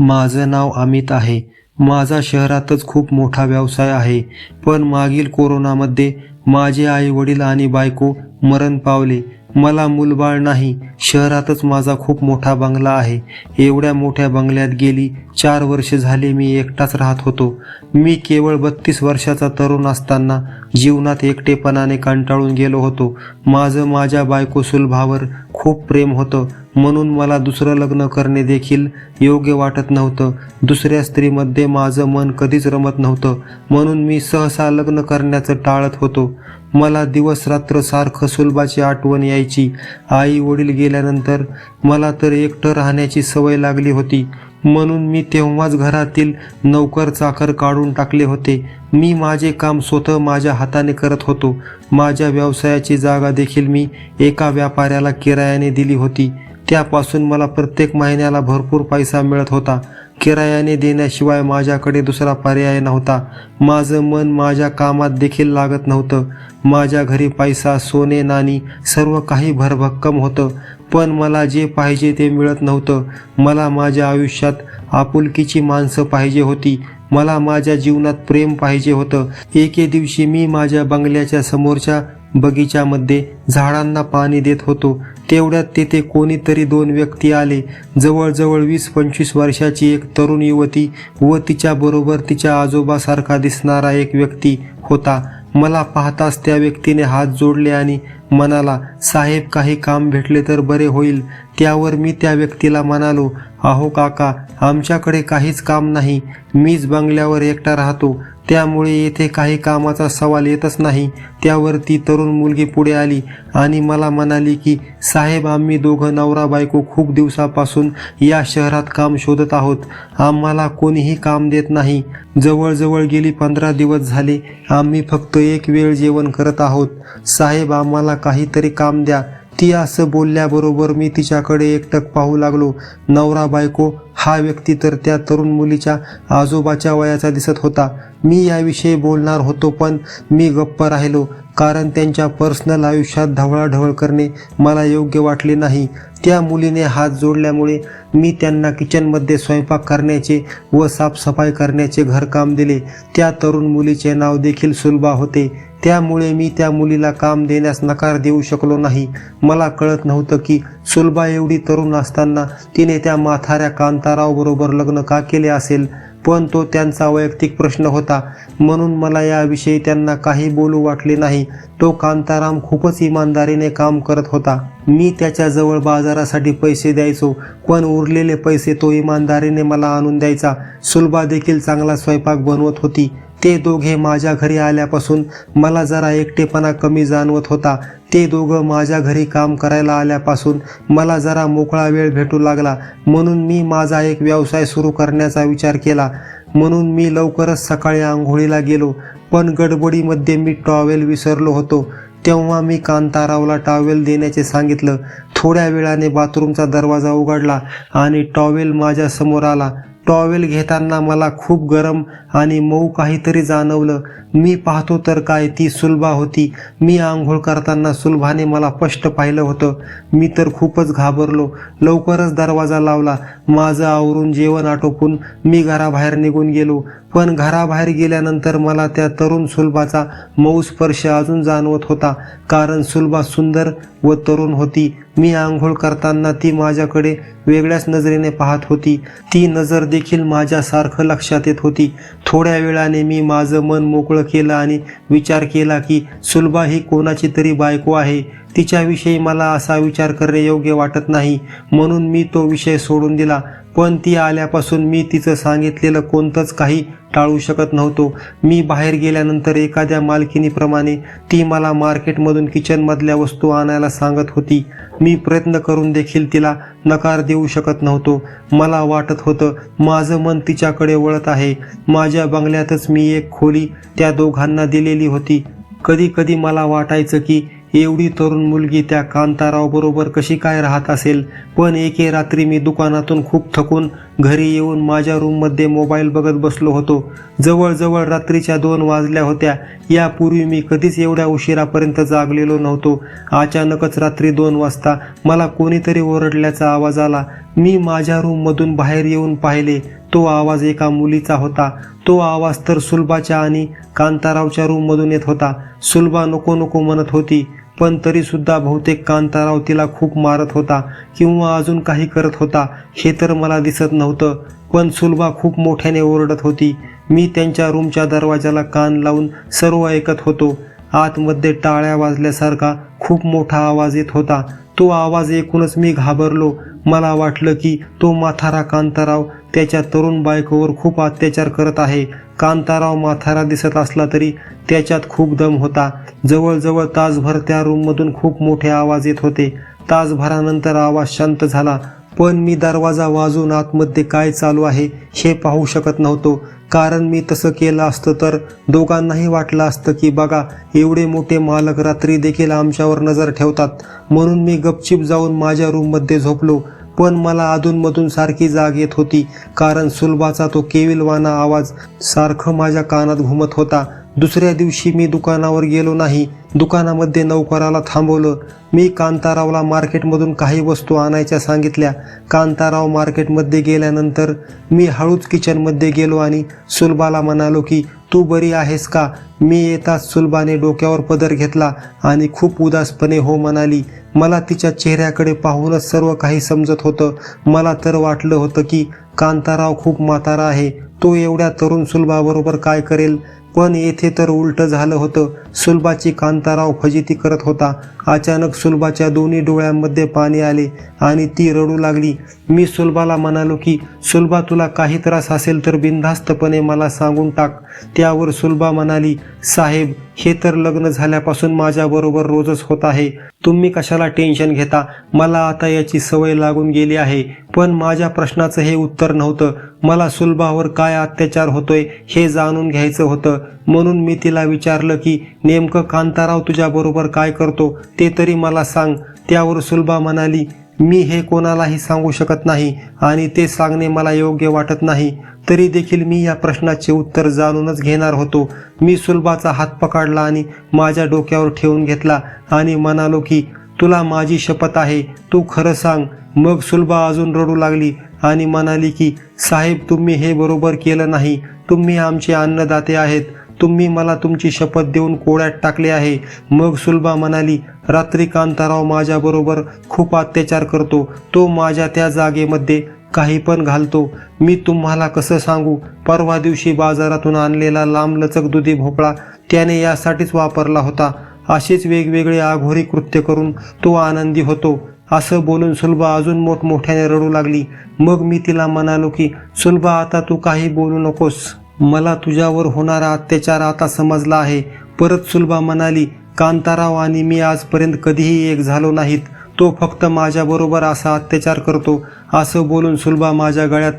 माझं नाव अमित आहे. माझा शहरातच खूप मोठा व्यवसाय आहे. पण मागील कोरोनामध्ये माझे आई वडील आणि बायको मरण पावले. मला मूलबाळ नाही. शहरातच माझा खूप मोठा बंगला आहे. एवढ्या मोठ्या बंगल्यात गेली चार वर्षे झाले मी एकटाच राहत होतो. मी केवळ बत्तीस वर्षाचा तरुण असताना जीवनात एकटेपणाने कंटाळून गेलो होतो. माझं माझ्या बायको सुलभावर खूप प्रेम होतं. म्हणून मला दुसरं लग्न करणे देखील योग्य वाटत नव्हतं. दुसऱ्या स्त्रीमध्ये माझं मन कधीच रमत नव्हतं. म्हणून मी सहसा लग्न करण्याचं टाळत होतो. मला दिवस रात्र सारखं सुलभाची आठवण यायची. आई वडील गेल्यानंतर मला तर एकटं राहण्याची सवय लागली होती. म्हणून मी तेव्हाच घरातील नौकर चाकर काढून टाकले होते. मी माझे काम स्वतः माझ्या हाताने करत होतो. माझ्या व्यवसायाची जागा देखील मी एका व्यापाऱ्याला किरायाने दिली होती. त्यापासून मला प्रत्येक महिन्याला भरपूर पैसा मिळत होता. किरायाने देण्याशिवाय माझ्याकडे दुसरा पर्याय नव्हता. माझं मन माझ्या कामात देखील लागत नव्हतं. माझ्या घरी पैसा सोने नाणी सर्व काही भरभक्कम होतं. पण मला जे पाहिजे ते मिळत नव्हतं. मला माझ्या आयुष्यात आपुलकीची माणसं पाहिजे होती. मला माझ्या जीवनात प्रेम पाहिजे होतं. एके दिवशी मी माझ्या बंगल्याच्या समोरच्या बगीच्यामध्ये झाडांना पाणी देत होतो. तेवढ्यात तेथे कोणीतरी दोन व्यक्ती आले. जवळजवळ वीस पंचवीस वर्षाची एक तरुण युवती व तिच्याबरोबर तिच्या आजोबासारखा दिसणारा एक व्यक्ती होता. मला पाहताच त्या व्यक्तीने हात जोडले आणि म्हणाला साहेब काही काम भेटले तर बरे होईल. त्यावर मी त्या व्यक्तीला म्हणालो अहो काका आमच्याकडे काहीच काम नाही. मीच बंगल्यावर एकटा राहतो. त्यामुळे येथे काही कामाचा सवाल येतच नाही. त्यावर ती तरुण मुलगी पुढे आली आणि मला म्हणाली की साहेब आम्ही दोघं नवरा बायको खूप दिवसापासून या शहरात काम शोधत आहोत. आम्हाला कोणीही काम देत नाही. जवळजवळ गेली पंधरा दिवस झाले. आम्ही फक्त एक वेळ जेवण करत आहोत. साहेब आम्हाला काहीतरी काम द्या. ती असं बोलल्याबरोबर मी तिच्याकडे एकटक पाहू लागलो. नवरा बायको हा व्यक्ती तर त्या तरुण मुलीच्या आजोबाच्या वयाचा दिसत होता. मी याविषयी बोलणार होतो पण मी गप्प राहिलो. कारण त्यांच्या पर्सनल आयुष्यात ढवळाढवळ करणे मला योग्य वाटले नाही. त्या मुलीने हात जोडल्यामुळे मी त्यांना किचनमध्ये स्वयंपाक करण्याचे व साफसफाई करण्याचे घरकाम दिले. त्या तरुण मुलीचे नाव देखील सुलभा होते. त्यामुळे मी त्या मुलीला काम देण्यास नकार देऊ शकलो नाही. मला कळत नव्हतं की सुलभा एवढी तरुण असताना तिने त्या माथाऱ्या कांतारावबरोबर लग्न का केले असेल? पण तो त्यांचा वैयक्तिक प्रश्न होता. म्हणून मला याविषयी त्यांना काही बोलू वाटले नाही. तो कांताराम खूपच इमानदारीने काम करत होता. मी त्याच्याजवळ बाजारासाठी पैसे द्यायचो पण उरलेले पैसे तो इमानदारीने मला आणून द्यायचा. सुलभा देखील चांगला स्वयंपाक बनवत होती. ते दोघे माझ्या घरी आल्यापासून मला जरा एकटेपणा कमी जाणवत होता. ते दोघं माझ्या घरी काम करायला आल्यापासून मला जरा मोकळा वेळ भेटू लागला. म्हणून मी माझा एक व्यवसाय सुरू करण्याचा विचार केला. म्हणून मी लवकरच सकाळी आंघोळीला गेलो. पण गडबडीमध्ये मी टॉवेल विसरलो होतो. तेव्हा मी कांतारावला टॉवेल देण्याचे सांगितलं. थोड्या वेळाने बाथरूमचा दरवाजा उघडला आणि टॉवेल माझ्यासमोर आला. टॉवेल घेताना मला खूप गरम आणि मऊ काहीतरी जाणवलं. मी पाहतो तर काय ती सुलभा होती. मी आंघोळ करताना सुलभाने मला स्पष्ट पाहिलं होतं. मी तर खूपच घाबरलो. लवकरच दरवाजा लावला. माझं आवरून जेवण आटोपून मी घराबाहेर निघून गेलो. पण घराबाहेर गेल्यानंतर मला त्या तरुण सुलभाचा मऊ स्पर्श अजून जाणवत होता. कारण सुलभा सुंदर व तरुण होती. मी आंघोळ करताना ती माझ्याकडे वेगळ्याच नजरेने पाहत होती. ती नजर देखील माझ्यासारखं लक्षात येत होती. थोड्या वेळाने मी माझं मन मोकळं केलं आणि विचार केला की सुलभा ही कोणाची तरी बायको आहे. तिच्याविषयी मला असा विचार करणे योग्य वाटत नाही. म्हणून मी तो विषय सोडून दिला. पण ती आल्यापासून मी तिचं सांगितलेलं कोणतंच काही टाळू शकत नव्हतो. मी बाहेर गेल्यानंतर एखाद्या मालकिनीप्रमाणे ती मला मार्केटमधून किचनमधल्या वस्तू आणायला सांगत होती. मी प्रयत्न करून देखील तिला नकार देऊ शकत नव्हतो. मला वाटत होतं माझं मन तिच्याकडे वळत आहे. माझ्या बंगल्यातच मी एक खोली त्या दोघांना दिलेली होती. कधी कधी मला वाटायचं की एवढी तरुण मुलगी त्या कांताराव बरोबर कशी काय राहत असेल? पण एके रात्री मी दुकानातून खूप थकून घरी येऊन माझ्या रूममध्ये मोबाईल बघत बसलो होतो. जवळजवळ रात्रीच्या दोन वाजल्या होत्या. यापूर्वी मी कधीच एवढ्या उशिरापर्यंत जागलेलो नव्हतो. अचानकच रात्री दोन वाजता मला कोणीतरी ओरडल्याचा आवाज आला. मी माझ्या रूममधून बाहेर येऊन पाहिले. तो आवाज एका मुलीचा होता. तो आवाज तर सुलभाच्या आणि कांतारावच्या रूममधून येत होता. सुलभा नको नको म्हणत होती. पण तरीसुद्धा बहुतेक कांताराव तिला खूप मारत होता किंवा अजून काही करत होता हे तर मला दिसत नव्हतं. पण सुलभा खूप मोठ्याने ओरडत होती. मी त्यांच्या रूमच्या दरवाजाला कान लावून सर्व ऐकत होतो. आतमध्ये टाळ्या वाजल्यासारखा खूप मोठा आवाज येत होता. तो आवाज ऐकूनच मी घाबरलो. मला वाटलं की तो माथारा कांताराव त्याच्या तरुण बायकोवर खूप अत्याचार करत आहे. कांताराव माथारा दिसत असला तरी त्याच्यात खूप दम होता. जवळजवळ तासभर त्या रूममधून खूप मोठे आवाज येत होते. तासभरानंतर आवाज शांत झाला. पण मी दरवाजा वाजून आतमध्ये काय चालू आहे हे पाहू शकत नव्हतो. कारण मी तसं केलं असतं तर दोघांनाही वाटलं असतं की बघा एवढे मोठे मालक रात्री देखील आमच्यावर नजर ठेवतात. म्हणून मी गपचिप जाऊन माझ्या रूममध्ये झोपलो. पण मला अधूनमधून सारखी जाग येत होती कारण सुलभाचा तो केविलवाना आवाज सारखं माझ्या कानात घुमत होता. दुसऱ्या दिवशी मी दुकानावर गेलो नाही. दुकानामध्ये नौकराला थांबवलं. मी कांतारावला मार्केटमधून काही वस्तू आणायच्या सांगितल्या. कांताराव मार्केटमध्ये गेल्यानंतर मी हळूच किचनमध्ये गेलो आणि सुलभाला म्हणालो की तू बरी आहेस का? मी येताच सुलभाने डोक्यावर पदर घेतला आणि खूप उदासपणे हो म्हणाली मला तिच्या चेहऱ्याकडे पाहूनच सर्व काही समजत होतं. मला तर वाटलं होतं की कांताराव खूप म्हातारा आहे. तो एवढ्या तरुण सुलभाबरोबर काय करेल? पण येथे तर उलटं झालं होतं. सुलभाची कांताराव फजिती करत होता. अचानक सुलभाच्या दोन्ही डोळ्यांमध्ये पाणी आले आणि ती रडू लागली. मी सुलभाला म्हणालो की सुलभा तुला काही त्रास असेल तर बिनधास्तपणे मला सांगून टाक. त्यावर सुलभा म्हणाली साहेब हे तर लग्न झाल्यापासून माझ्याबरोबर रोजच होत आहे. तुम्ही कशाला टेन्शन घेता? मला आता याची सवय लागून गेली आहे. पण माझ्या प्रश्नाचं हे उत्तर नव्हतं. मला सुलभावर काय अत्याचार होतोय हे जाणून घ्यायचं होतं. म्हणून मी तिला विचारलं की नेमकं कांताराव तुझ्याबरोबर काय करतो? ते तरी मला सांग. त्यावर सुलभा म्हणाली मी हे कोणालाही सांगू शकत नाही आणि ते सांगणे मला योग्य वाटत नाही. तरी देखील मी या प्रश्नाचे उत्तर जाणूनच घेणार होतो. मी सुलभाचा हात पकडला आणि माझ्या डोक्यावर ठेवून घेतला आणि म्हणालो की तुला माझी शपथ आहे. तू खरं सांग. मग सुलभा अजून रडू लागली आणि म्हणाली की साहेब तुम्ही हे बरोबर केलं नाही. तुम्ही आमचे अन्नदाते आहेत. तुम्ही मला तुमची शपथ देऊन कोळ्यात टाकले आहे. मग सुलभा म्हणाली रात्री कांताराव माझ्याबरोबर खूप अत्याचार करतो. तो माझ्या त्या जागेमध्ये काही पण घालतो. मी तुम्हाला कसं सांगू? परवा दिवशी बाजारातून आणलेला लांबलचक दुधी भोपळा त्याने यासाठीच वापरला होता. असेच वेगवेगळे आघोरी कृत्य करून तो आनंदी होतो. असं बोलून सुलभा अजून मोठमोठ्याने रडू लागली. मग मी तिला म्हणालो की सुलभा आता तू काही बोलू नकोस. मला तुझ्यावर होणारा अत्याचार आता समजला आहे. परत सुलभा म्हणाली कांताराव आणि मी आजपर्यंत कधीही एक झालो नाहीत. तो फक्त माझ्याबरोबर असा अत्याचार करतो. असं बोलून सुलभा माझ्या गळ्यात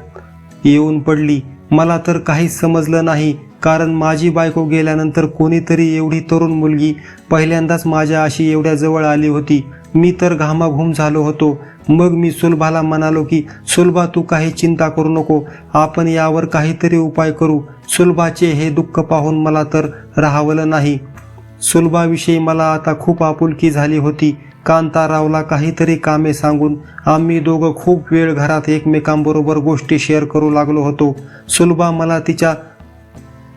येऊन पडली. मला तर काहीच समजलं नाही. कारण माझी बायको गेल्यानंतर कोणीतरी एवढी तरुण मुलगी पहिल्यांदाच माझ्या अशी एवढ्या जवळ आली होती. मी तर घामाघूम झालो होतो. मग मी सुलभाला म्हणालो की सुलभा तू काही चिंता करू नको. आपण यावर काहीतरी उपाय करू. सुलभाचे हे दुःख पाहून मला तर राहावलं नाही. सुलभाविषयी मला आता खूप आपुलकी झाली होती. कांतारावला काहीतरी कामे सांगून आम्ही दोघं खूप वेळ घरात एकमेकांबरोबर गोष्टी शेअर करू लागलो होतो. सुलभा मला तिच्या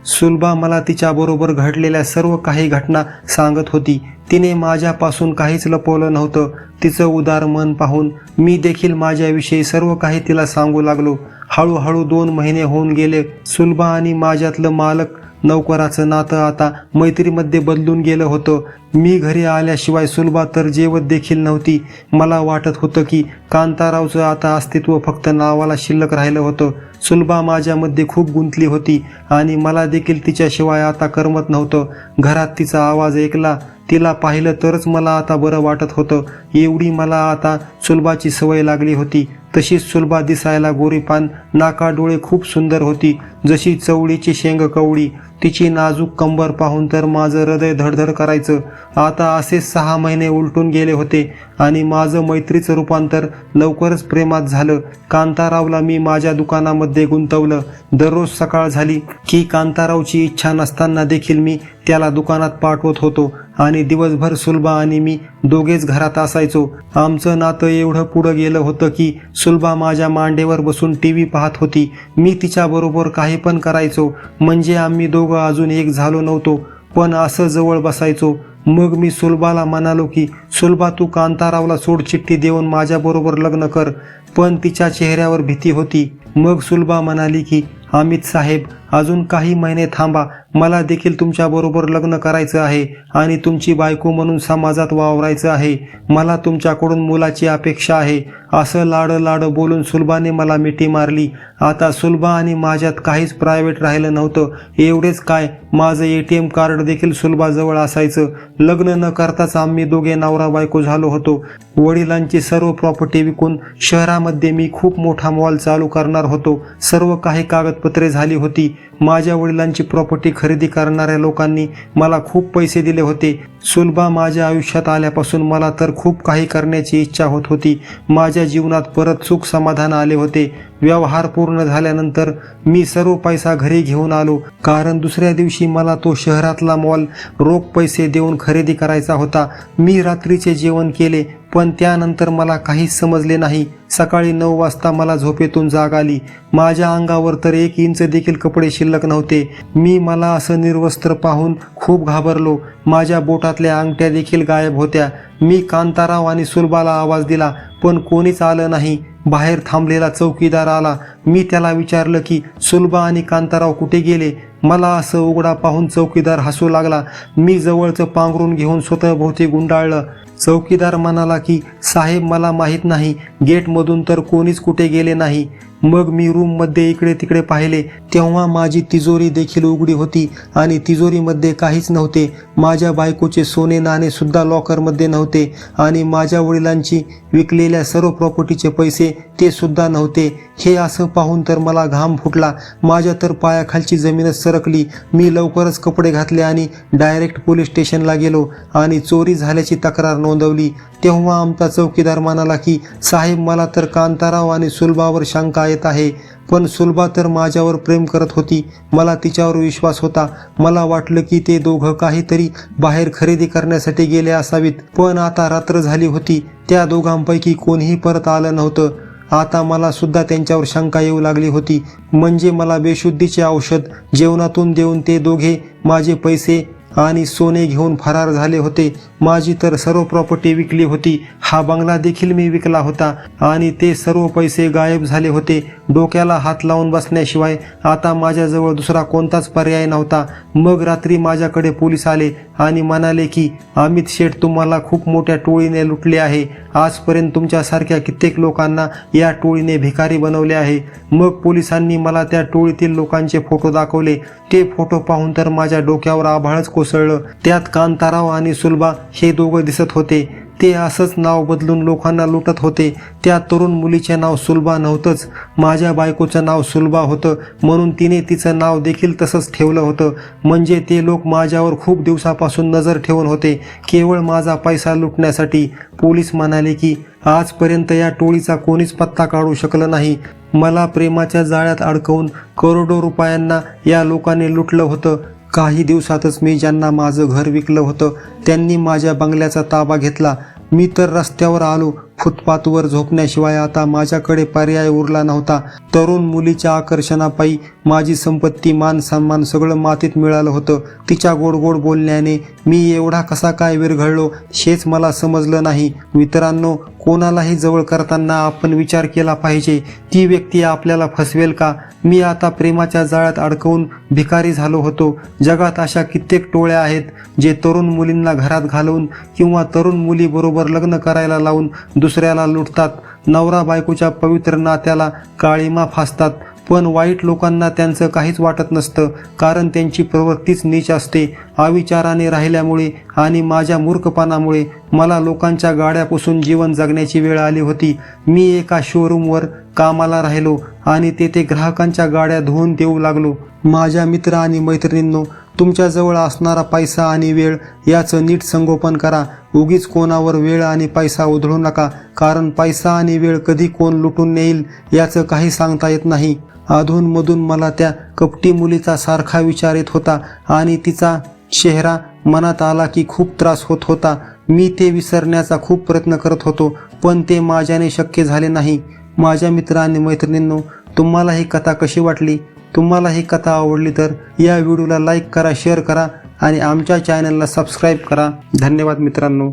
सुलभा मला तिच्याबरोबर घडलेल्या सर्व काही घटना सांगत होती. तिने माझ्यापासून काहीच लपवलं नव्हतं. तिचं उदार मन पाहून मी देखील माझ्याविषयी सर्व काही तिला सांगू लागलो. हळूहळू दोन महिने होऊन गेले. सुलभा आणि माझ्यातलं मालक नौकराचं नातं आता मैत्रीमध्ये बदलून गेलं होतं. मी घरी आल्याशिवाय सुलभा तर जेवत देखील नव्हती. मला वाटत होतं की कांतारावचं आता अस्तित्व फक्त नावाला शिल्लक राहिलं होतं. सुलभा माझ्यामध्ये खूप गुंतली होती आणि मला देखील तिच्याशिवाय आता करमत नव्हतं. घरात तिचा आवाज ऐकला तिला पाहिलं तरच मला आता बरं वाटत होतं. एवढी मला आता सुलभाची सवय लागली होती. तशीच सुलभा दिसायला गोरीपान नाका डोळे खूप सुंदर होती. जशी चवळीची शेंग कवळी तिची नाजूक कंबर पाहून तर माझं हृदय धडधड करायचं. आता असे सहा महिने उलटून गेले होते आणि माझं मैत्रीचं रूपांतर लवकरच प्रेमात झालं. कांतारावला मी माझ्या दुकानामध्ये गुंतवलं. दररोज सकाळ झाली की कांतारावची इच्छा नसताना देखील मी त्याला दुकानात पाठवत होतो. आणि दिवसभर सुलभा आणि मी दोघेच घरात असायचो. आमचं नातं एवढं पुढं गेलं होतं की सुलभा माझ्या मांडेवर बसून टी व्ही पाहत होती. मी तिच्याबरोबर काही पण करायचो. म्हणजे आम्ही दोघं अजून एक झालो नव्हतो पण असं जवळ बसायचो. मग मी सुलभाला म्हणालो की सुलभा तू कांतारावला सोड चिठ्ठी देऊन माझ्याबरोबर लग्न कर. पण तिच्या चेहऱ्यावर भीती होती. मग सुलभा म्हणाली की अमित साहेब अजून काही महिने थांबा. मला देखील तुमच्याबरोबर लग्न करायचं आहे आणि तुमची बायको म्हणून समाजात वावरायचं आहे. मला तुमच्याकडून मुलाची अपेक्षा आहे. असं लाडं लाडं बोलून सुलभाने मला मिठी मारली. आता सुलभा आणि माझ्यात काहीच प्रायव्हेट राहिलं नव्हतं. एवढेच काय? माझं ए टी एम कार्ड देखील सुलभाजवळ असायचं. लग्न न करताच आम्ही दोघे नवरा बायको झालो होतो. वडिलांची सर्व प्रॉपर्टी विकून शहरामध्ये मी खूप मोठा मॉल चालू करणार होतो. सर्व काही कागद कागदपत्रे झाली होती. माझ्या वडिलांची प्रॉपर्टी खरेदी करणाऱ्या लोकांनी मला खूप पैसे दिले होते. सुलभा माझ्या आयुष्यात आल्यापासून मला तर खूप काही करण्याची इच्छा होत होती. माझ्या जीवनात परत सुख समाधान आले होते. व्यवहार पूर्ण झाल्यानंतर मी सर्व पैसा घरी घेऊन आलो. कारण दुसऱ्या दिवशी मला तो शहरातला मॉल रोख पैसे देऊन खरेदी करायचा होता. मी रात्रीचे जेवण केले पण त्यानंतर मला काहीच समजले नाही. सकाळी नऊ वाजता मला झोपेतून जाग आली. माझ्या अंगावर तर एक इंच देखील कपडे शिल्लक नव्हते. मी मला असं निर्वस्त्र पाहून खूप घाबरलो. माझ्या बोटातल्या अंगठ्या देखील गायब होत्या. मी कांताराव आणि सुलभाला आवाज दिला पण कोणीच आलं नाही. बाहेर थांबलेला चौकीदार आला. मी त्याला विचारलं की सुलभा आणि कांताराव कुठे गेले? मला असं उघडा पाहून चौकीदार हसू लागला. मी जवळचं पांघरून घेऊन स्वतःभोवती गुंडाळलं. चौकीदार म्हणाला की साहेब मला माहीत नाही. गेटमधून तर कोणीच कुठे गेले नाही. मग मी रूममध्ये इकडे तिकडे पाहिले तेव्हा माझी तिजोरी देखील उघडी होती आणि तिजोरीमध्ये काहीच नव्हते. माझ्या बायकोचे सोने नाणे सुद्धा लॉकरमध्ये नव्हते आणि माझ्या वडिलांची विकलेल्या सर्व प्रॉपर्टीचे पैसे ते सुद्धा नव्हते. हे असं पाहून तर मला घाम फुटला. माझ्या तर पायाखालची जमीनच सरकली. मी लवकरच कपडे घातले आणि डायरेक्ट पोलीस स्टेशनला गेलो आणि चोरी झाल्याची तक्रार नोंदवली. तेव्हा आमचा चौकीदार म्हणाला की साहेब मला तर कांताराव आणि सुलभावर शंका येत आहे. पण सुलभा तर माझ्यावर प्रेम करत होती. मला तिच्यावर विश्वास होता. मला वाटलं की ते दोघं काहीतरी बाहेर खरेदी करण्यासाठी गेले असावीत. पण आता रात्र झाली होती. त्या दोघांपैकी कोणीही परत आलं नव्हतं. आता मला सुद्धा त्यांच्यावर शंका येऊ लागली होती. म्हणजे मला बेशुद्धीचे औषध जेवणातून देऊन ते दोघे माझे पैसे आणि सोने घेऊन फरार झाले होते. माझी तर सर्व प्रॉपर्टी विकली होती. हा बंगला देखील मी विकला होता. आणि ते सर्व पैसे गायब झाले होते. डोक्याला हात लावून बसण्याशिवाय आता माझ्याजवळ दुसरा कोणताच पर्याय नव्हता. मग रात्री माझ्याकडे पोलीस आले आणि म्हणाले की अमित शेठ तुम्हाला खूप मोठ्या टोळीने लुटले आहे. आजपर्यंत तुमच्यासारख्या कित्येक लोकांना या टोळीने भिकारी बनवले आहे. मग पोलिसांनी मला त्या टोळीतील लोकांचे फोटो दाखवले. ते फोटो पाहून तर माझ्या डोक्यावर आभाळच कोसळलं. त्यात कांताराव आणि सुलभा हे दोघं दिसत होते. ते असंच नाव बदलून लोकांना लुटत होते. त्या तरुण मुलीचे नाव सुलभा नव्हतंच. माझ्या बायकोचं नाव सुलभा होतं. म्हणून तिने तिचं नाव देखील तसंच ठेवलं होतं. म्हणजे ते लोक माझ्यावर खूप दिवसापासून नजर ठेवून होते. केवळ माझा पैसा लुटण्यासाठी. पोलीस म्हणाले की आजपर्यंत या टोळीचा कोणीच पत्ता काढू शकलं नाही. मला प्रेमाच्या जाळ्यात अडकवून करोडो रुपयांना या लोकांनी लुटलं होतं. काही दिवसातच मी ज्यांना माझं घर विकलं होतं त्यांनी माझ्या बंगल्याचा ताबा घेतला. मी तर रस्त्यावर आलो फुटपाथवर झोपण्याशिवाय आता माझ्याकडे पर्याय उरला नव्हता. तरुण मुलीच्या आकर्षणापायी माझी संपत्ती मान सन्मान सगळं मातीत मिळालं होतं. तिच्या गोड गोड बोलण्याने मी एवढा कसा काय विरघळलो हेच मला समजलं नाही. मित्रांनो कोणालाही जवळ करताना आपण विचार केला पाहिजे ती व्यक्ती आपल्याला फसवेल का? मी आता प्रेमाच्या जाळ्यात अडकवून भिकारी झालो होतो. जगात अशा कित्येक टोळ्या आहेत जे तरुण मुलींना घरात घालवून किंवा तरुण मुलीबरोबर लग्न करायला लावून दुसऱ्याला लुटतात. नवरा बायकोच्या पवित्र नात्याला काळीमा फासतात पण वाईट लोकांना त्यांचं काहीच वाटत नसतं कारण त्यांची प्रवृत्तीच नीच असते. अविचाराने राहिल्यामुळे आणि माझ्या मूर्खपणामुळे मला लोकांच्या गाड्यापासून जीवन जगण्याची वेळ आली होती. मी एका शोरूमवर कामाला राहिलो आणि तेथे ग्राहकांच्या गाड्या धुवून देऊ लागलो. माझ्या मित्र आणि मैत्रिणींनो तुमच्याजवळ असणारा पैसा आणि वेळ याचं नीट संगोपन करा. उगीच कोणावर वेळ आणि पैसा उधळू नका कारण पैसा आणि वेळ कधी कोण लुटून नेईल याचं काही सांगता येत नाही. अधूनमधून मला त्या कपटी मुलीचा सारखा विचार येत होता आणि तिचा चेहरा मनात आला की खूप त्रास होत होता. मी ते विसरण्याचा खूप प्रयत्न करत होतो पण ते माझ्याने शक्य झाले नाही. माझ्या मित्र आणि मैत्रिणींनो तुम्हाला ही कथा कशी वाटली? तुम्हाला ही कथा आवडली तर या व्हिडिओला लाईक करा शेअर करा आणि आमच्या चॅनलला सबस्क्राईब करा. धन्यवाद मित्रांनो.